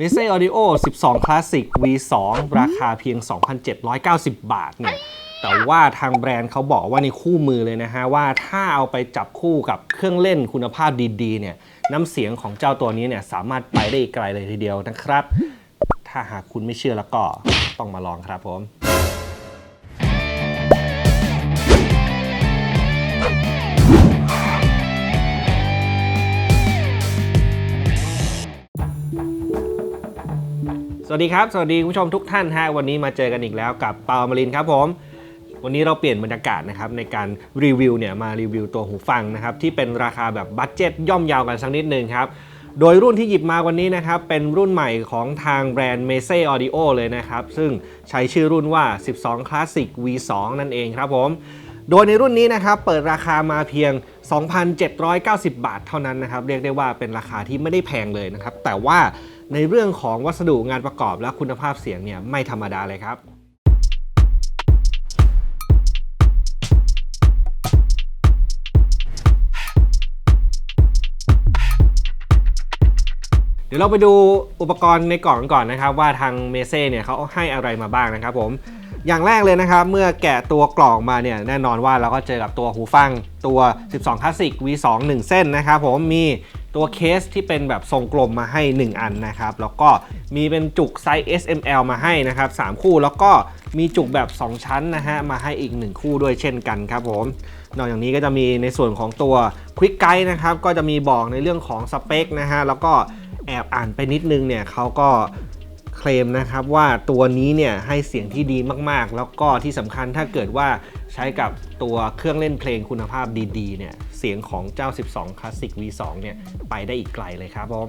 m e s s e Audio 12 Classic V2 ราคาเพียง 2,790 บาทเนี่ยแต่ว่าทางแบรนด์เขาบอกว่าในคู่มือเลยนะฮะ ว่าถ้าเอาไปจับคู่กับเครื่องเล่นคุณภาพดีๆเนี่ยน้ำเสียงของเจ้าตัวนี้เนี่ยสามารถไปได้อีกไกลเลยทีเดียวนะครับ ถ้าหากคุณไม่เชื่อแล้วก็ต้องมาลองครับผม สวัสดีครับ สวัสดีคุณผู้ชมทุกท่านฮะวันนี้มาเจอกันอีกแล้วกับเปามารินครับผม วันนี้เราเปลี่ยนบรรยากาศนะครับในการรีวิวเนี่ยมารีวิวตัวหูฟังนะครับที่เป็นราคาแบบบัตเจ็ตย่อมยาวกันสักนิดหนึ่งครับโดยรุ่นที่หยิบมาวันนี้นะครับ เป็นรุ่นใหม่ของทางแบรนด์ m e s e Audio เลยนะครับ ซึ่งใช้ชื่อรุ่นว่า 12 Classic V2 นั่นเองครับผม โดยในรุ่นนี้นะครับ เปิดราคามาเพียง 2,790 บาทเท่านั้นนะครับ เรียกได้ว่าเป็นราคาที่ไม่ได้แพงเลยนะครับ แต่ว่า ในเรื่องของวัสดุงานประกอบและคุณภาพเสียงเนี่ยไม่ธรรมดาเลยครับเดี๋ยวเราไปดูอุปกรณ์ในกล่องก่อนนะครับ ว่าทางเมเซ่เนี่ยเขาให้อะไรมาบ้างนะครับผมอย่างแรกเลยนะครับ เมื่อแกะตัวกล่องมาเนี่ยแน่นอนว่าเราก็เจอกับตัวหูฟังตัว 12 Classic V2 1 เส้นนะครับผมมีตัวเคสที่เป็นแบบทรงกลมมาให้ 1 อันนะครับ แล้วก็มีเป็นจุกไซส์ SML มาให้นะครับ 3 คู่แล้วก็มีจุกแบบ 2 ชั้นนะฮะ มาให้อีก 1 คู่ด้วยเช่นกันครับผม นอกจากนี้ก็จะมีในส่วนของตัว Quick Guide นะครับ ก็จะมีบอกในเรื่องของสเปคนะฮะ แล้วก็แอบอ่านไปนิดนึงเนี่ยเขาก็เคลมนะครับว่าตัวนี้เนี่ยให้เสียงที่ดีมากๆ แล้วก็ที่สำคัญถ้าเกิดว่าใช้กับตัวเครื่องเล่นเพลงคุณภาพดีๆเนี่ย เสียงของเจ้า 12 Classic V2 เนี่ยไปได้อีกไกลเลยครับผม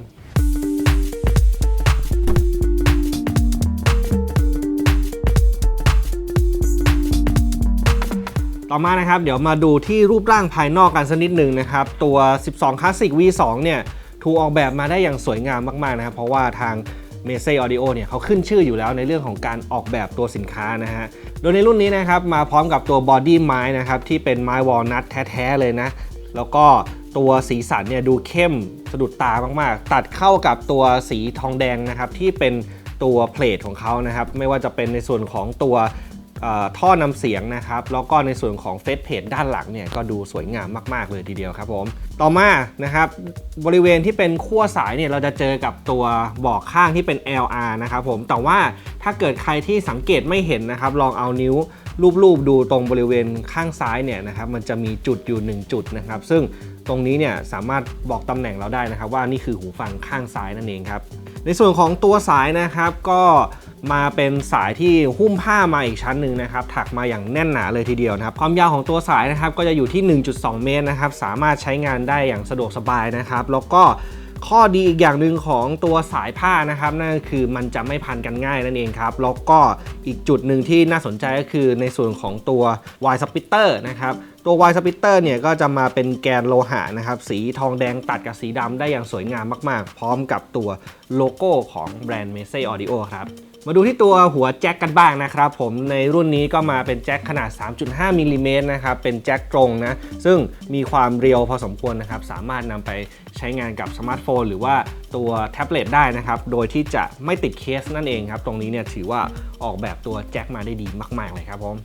ต่อมานะครับเดี๋ยวมาดูที่รูปร่างภายนอกกันสักนิดหนึ่งนะครับ ตัว 12 Classic V2 เนี่ยถูกออกแบบมาได้อย่างสวยงามมากๆนะครับ เพราะว่าทาง m e s e Audio เนี่ยเขาขึ้นชื่ออยู่แล้วในเรื่องของการออกแบบตัวสินค้านะฮะ โดยในรุ่นนี้นะครับมาพร้อมกับตัวบอดี้ไม้นะครับที่เป็นไม้วอลนัทแท้ ๆ เลยนะ แล้วก็ตัวสีสันเนี่ยดูเข้มสะดุดตามากๆ ตัดเข้ากับตัวสีทองแดงนะครับที่เป็นตัวเพลทของเขานะครับ ไม่ว่าจะเป็นในส่วนของตัว ท่อนำเสียงนะครับ แล้วก็ในส่วนของเฟซเพจด้านหลังเนี่ยก็ดูสวยงามมากๆเลยทีเดียวครับผม ต่อมานะครับบริเวณที่เป็นขั้วสายเนี่ยเราจะเจอกับตัวบอกข้างที่เป็น LR นะครับผม แต่ว่าถ้าเกิดใครที่สังเกตไม่เห็นนะครับ ลองเอานิ้วรูปๆดูตรงบริเวณข้างซ้ายเนี่ยนะครับมันจะมีจุดอยู่ 1 จุดนะครับ ซึ่งตรงนี้เนี่ยสามารถบอกตำแหน่งเราได้นะครับ ว่านี่คือหูฟังข้างซ้ายนั่นเองครับในส่วนของตัวสายนะครับก็ มาเป็นสายที่หุ้มผ้ามาอีกชั้นหนึ่งนะครับถักมาอย่างแน่นหนาเลยทีเดียวนะครับความยาวของตัวสายนะครับก็จะอยู่ที่ 1.2 เมตรนะครับสามารถใช้งานได้อย่างสะดวกสบายนะครับ แล้วก็ข้อดีอีกอย่างหนึ่งของตัวสายผ้านะครับนั่นก็คือมันจะไม่พันกันง่ายนั่นเองครับ แล้วก็อีกจุดหนึ่งที่น่าสนใจก็คือในส่วนของตัว Y splitter นะครับตัว Y splitter เนี่ยก็จะมาเป็นแกนโลหะนะครับสีทองแดงตัดกับสีดำได้อย่างสวยงามมาก ๆ พร้อมกับตัวโลโก้ของแบรนด์ m e s e Audio ครับ มาดูที่ตัวหัวแจ็คกันบ้างนะครับผมในรุ่นนี้ก็มาเป็นแจ็คขนาด 3.5มิลลิเมตรนะครับเป็นแจ็คตรงนะ ซึ่งมีความเรียวพอสมควรนะครับ สามารถนำไปใช้งานกับสมาร์ทโฟน หรือว่าตัวแท็บเล็ตได้นะครับ โดยที่จะไม่ติดเคสนั่นเองครับ ตรงนี้เนี่ยถือว่าออกแบบตัวแจ็คมาได้ดีมาก ๆ เลยครับผม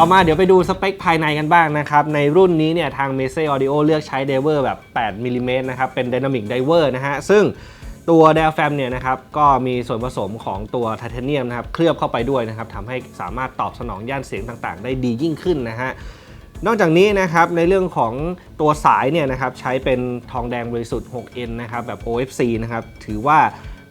ต่อมาเดี๋ยวไปดูสเปคภายในกันบ้างนะครับ ในรุ่นนี้เนี่ยทาง m e s e Audio เลือกใช้ไดเวอร์แบบ 8มิลลิเมตรนะครับ เป็น Dynamic Diver นะฮะ ซึ่งตัว Diaphragm เนี่ยนะครับ ก็มีส่วนผสมของตัวไทเทเนียมนะครับ เคลือบเข้าไปด้วยนะครับทำให้สามารถตอบสนองย่านเสียงต่างๆ ได้ดียิ่งขึ้นนะฮะนอกจากนี้นะครับในเรื่องของตัวสายเนี่ยนะครับใช้เป็นทองแดงบริสุทธิ์ 6N นะครับแบบ OFC นะครับถือว่า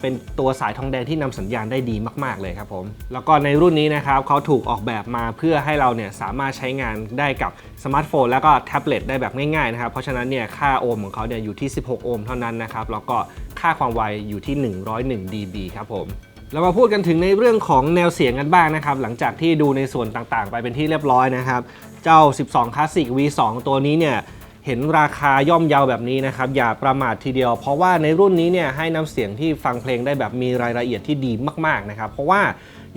เป็นตัวสายทองแดงที่นำสัญญาณได้ดีมากๆเลยครับผม แล้วก็ในรุ่นนี้นะครับเขาถูกออกแบบมาเพื่อให้เราเนี่ยสามารถใช้งานได้กับสมาร์ทโฟนแล้วก็แท็บเล็ตได้แบบง่ายๆนะครับ เพราะฉะนั้นเนี่ยค่าโอห์มของเขาเนี่ยอยู่ที่ 16 โอห์มเท่านั้นนะครับแล้วก็ค่าความไวอยู่ที่ 101 dB ครับผมเรามาพูดกันถึงในเรื่องของแนวเสียงกันบ้างนะครับ หลังจากที่ดูในส่วนต่างๆ ไปเป็นที่เรียบร้อยนะครับ เจ้า 12 Classic V2 ตัวนี้เนี่ย เห็นราคาย่อมเยาแบบนี้นะครับ อย่าประมาททีเดียว เพราะว่าในรุ่นนี้เนี่ยให้น้ำเสียงที่ฟังเพลงได้แบบมีรายละเอียดที่ดีมากๆนะครับ เพราะว่า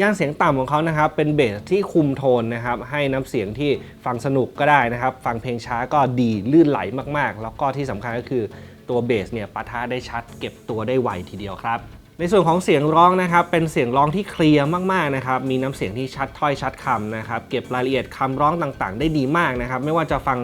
ย่านเสียงต่ำของเขานะครับเป็นเบสที่คุมโทนนะครับ ให้น้ำเสียงที่ฟังสนุกก็ได้นะครับ ฟังเพลงช้าก็ดีลื่นไหลมากๆ แล้วก็ที่สำคัญก็คือตัวเบสเนี่ยปะทะได้ชัด เก็บตัวได้ไวทีเดียวครับในส่วนของเสียงร้องนะครับ เป็นเสียงร้องที่เคลียร์มากๆนะครับ มีน้ำเสียงที่ชัดถ้อยชัดคำนะครับ เก็บรายละเอียดคำร้องต่างๆ ได้ดีมากนะครับ ไม่ว่าจะฟัง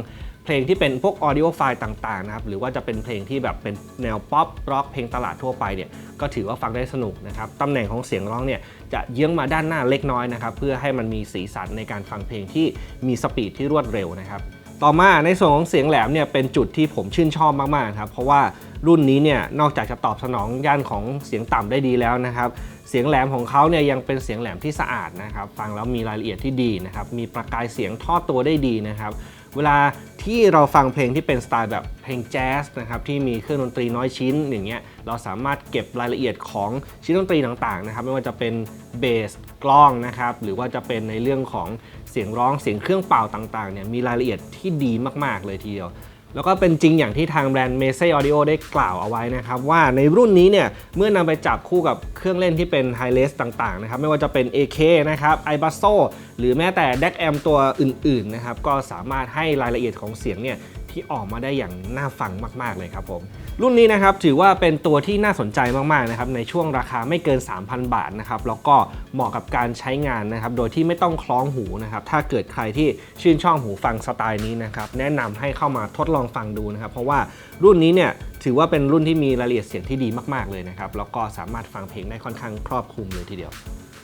เพลงที่เป็นพวกออดิโอไฟล์ต่างๆนะครับหรือว่าจะเป็นเพลงที่แบบเป็นแนวป๊อปร็อกเพลงตลาดทั่วไปเนี่ยก็ถือว่าฟังได้สนุกนะครับตำแหน่งของเสียงร้องเนี่ยจะเยื้องมาด้านหน้าเล็กน้อยนะครับเพื่อให้มันมีสีสันในการฟังเพลงที่มีสปีดที่รวดเร็วนะครับต่อมาในส่วนของเสียงแหลมเนี่ยเป็นจุดที่ผมชื่นชอบมากๆครับเพราะว่ารุ่นนี้เนี่ยนอกจากจะตอบสนองย่านของเสียงต่ำได้ดีแล้วนะครับเสียงแหลมของเขาเนี่ยยังเป็นเสียงแหลมที่สะอาดนะครับฟังแล้วมีรายละเอียดที่ดีนะครับมีประกายเสียงทอดตัวได้ดีนะครับ เวลาที่เราฟังเพลงที่เป็นสไตล์แบบเพลงแจ๊สนะครับที่มีเครื่องดนตรีน้อยชิ้นอย่างเงี้ยเราสามารถเก็บรายละเอียดของชิ้นดนตรีต่างๆนะครับไม่ว่าจะเป็นเบสกล้องนะครับหรือว่าจะเป็นในเรื่องของเสียงร้องเสียงเครื่องเป่าต่างๆเนี่ยมีรายละเอียดที่ดีมากๆเลยทีเดียว แล้วก็เป็นจริงอย่างที่ทางแบรนด์ m e s e Audio ได้กล่าวเอาไว้นะครับ ว่าในรุ่นนี้เนี่ย เมื่อนำไปจับคู่กับเครื่องเล่นที่เป็นไฮเลสต่างๆนะครับ ไม่ว่าจะเป็น AK นะครับ i b a s o หรือแม้แต่ DAC Amp ตัวอื่นๆนะครับ ก็สามารถให้รายละเอียดของเสียงเนี่ยที่ออกมาได้อย่างน่าฟังมาก ๆ เลยครับผม รุ่นนี้นะครับถือว่าเป็นตัวที่น่าสนใจมากๆนะครับในช่วงราคาไม่เกิน 3,000 บาทนะครับแล้วก็เหมาะกับการใช้งานนะครับโดยที่ไม่ต้องคล้องหูนะครับถ้าเกิดใครที่ชื่นชอบหูฟังสไตล์นี้นะครับแนะนำให้เข้ามาทดลองฟังดูนะครับเพราะว่ารุ่นนี้เนี่ยถือว่าเป็นรุ่นที่มีรายละเอียดเสียงที่ดีมากๆเลยนะครับแล้วก็สามารถฟังเพลงได้ค่อนข้างครอบคลุมเลยทีเดียว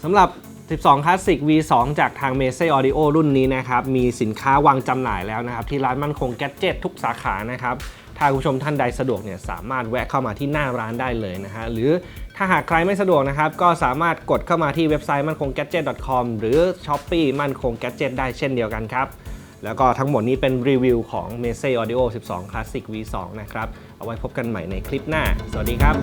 สำหรับ12 Classic V2 จากทาง m e s e Audio รุ่นนี้นะครับ มีสินค้าวางจำหน่ายแล้วนะครับ ที่ร้านมั่นคงแก d เจ็ตทุกสาขานะครับ ถ้าคุณผู้ชมท่านใดสะดวกเนี่ยสามารถแวะเข้ามาที่หน้าร้านได้เลยนะฮะหรือถ้าหากใครไม่สะดวกนะครับก็สามารถกดเข้ามาที่เว็บไซต์มั่นคง gadget com หรือ s h o p e e มั่นคง gadget ได้เช่นเดียวกันครับแล้วก็ทั้งหมดนี้เป็นรีวิวของ m e s e Audio 12 Classic V2 นะครับ เอาไว้พบกันใหม่ในคลิปหน้า สวัสดีครับ